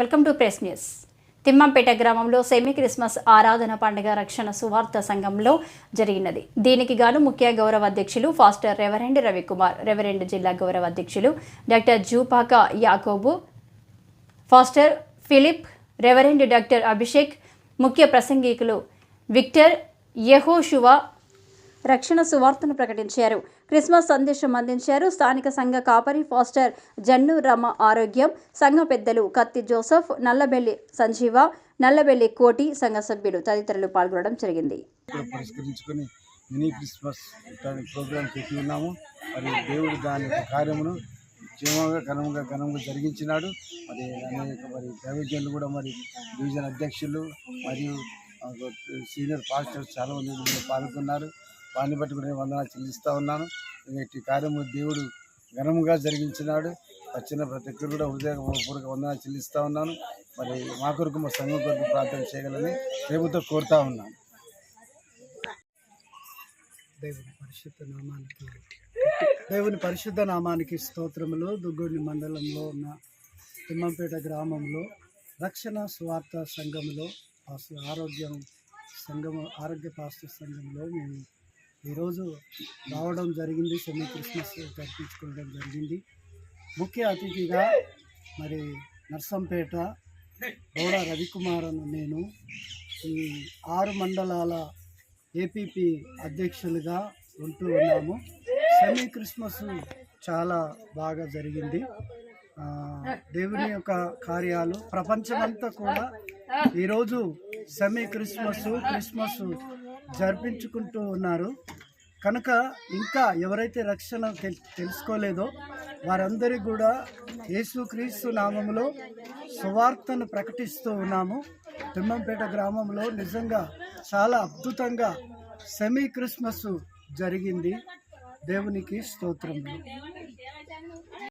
Welcome to press news. Thimmampeta గ్రామంలో semi Christmas ఆరాధన పండుగ రక్షణ సువార్త సంఘంలో జరిగినది. దీనికి గాను ముఖ్య గౌరవ అధ్యక్షులు ఫాస్టర్ రెవరెండ్ రవికుమార్ రెవరెండ్ జిల్లా గౌరవ అధ్యక్షులు doctor Jupaka Yakobu pastor Philip reverend doctor Abhishek ముఖ్య ప్రసంగికులు విక్టర్ యెహోషువా రక్షణ సువార్తను ప్రకటించారు. క్రిస్మస్ సందేశం అందించారు. స్థానిక సంఘ కాపరి ఫాస్టర్ జన్ను రమ ఆరోగ్యం సంఘ పెద్దలు కత్తి జోసఫ్ నల్లబెల్లి సంజీవ నల్లబెల్లి కోటి సంఘ సభ్యులు తదితరులు పాల్గొనడం జరిగింది. కూడా మినీ క్రిస్మస్ ప్రోగ్రాం పెట్టి ఉన్నాము. మరి దేవుడు దాని కార్యమును క్షేమంగా ఘనంగా ఘనంగా జరిగించినాడు. మరి అనేక మరి దైవజనులు కూడా మరి డివిజన్ అధ్యక్షులు మరియు సీనియర్ పాస్టర్స్ చాలా మంది పాల్గొన్నారు. వారిని బట్టి కూడా నేను వందనాలు చెల్లిస్తూ ఉన్నాను. ఇట్టి కార్యము దేవుడు ఘనముగా జరిగించినాడు. వచ్చిన ప్రతి ఒక్కరు కూడా హృదయపూర్వక వందనాలు చెల్లిస్తూ ఉన్నాను. మరి మా కొరకు మా సంఘం కొరకు ప్రార్థన చేయగలని రేపుతో కోరుతా ఉన్నాను. దేవుని పరిశుద్ధ నామానికి దేవుని పరిశుద్ధ నామానికి స్తోత్రములు. దుగ్గొండి మండలంలో ఉన్న తిమ్మంపేట గ్రామంలో రక్షణ స్వార్థ సంఘములో ఆరోగ్యం సంఘము ఆరోగ్య పాస్టర్ సంఘంలో మేము ఈరోజు రావడం జరిగింది. సెమీ క్రిస్మస్ జరిపించుకోవడం జరిగింది. ముఖ్య అతిథిగా మరి నర్సంపేట గౌడ రవికుమార్ అను నేను ఈ ఆరు మండలాల ఏపీపీ అధ్యక్షులుగా ఉంటూ ఉన్నాము. సెమీ క్రిస్మస్ చాలా బాగా జరిగింది. దేవుని యొక్క కార్యాలు ప్రపంచమంతా కూడా ఈరోజు సెమీ క్రిస్మస్ క్రిస్మస్ జరిపించుకుంటూ ఉన్నారు. కనుక ఇంకా ఎవరైతే రక్షణ తెల్ తెలుసుకోలేదో వారందరికీ కూడా యేసుక్రీస్తు నామములో సువార్తను ప్రకటిస్తూ ఉన్నాము. తిమ్మంపేట గ్రామంలో నిజంగా చాలా అద్భుతంగా సెమీ క్రిస్మస్ జరిగింది. దేవునికి స్తోత్రములు.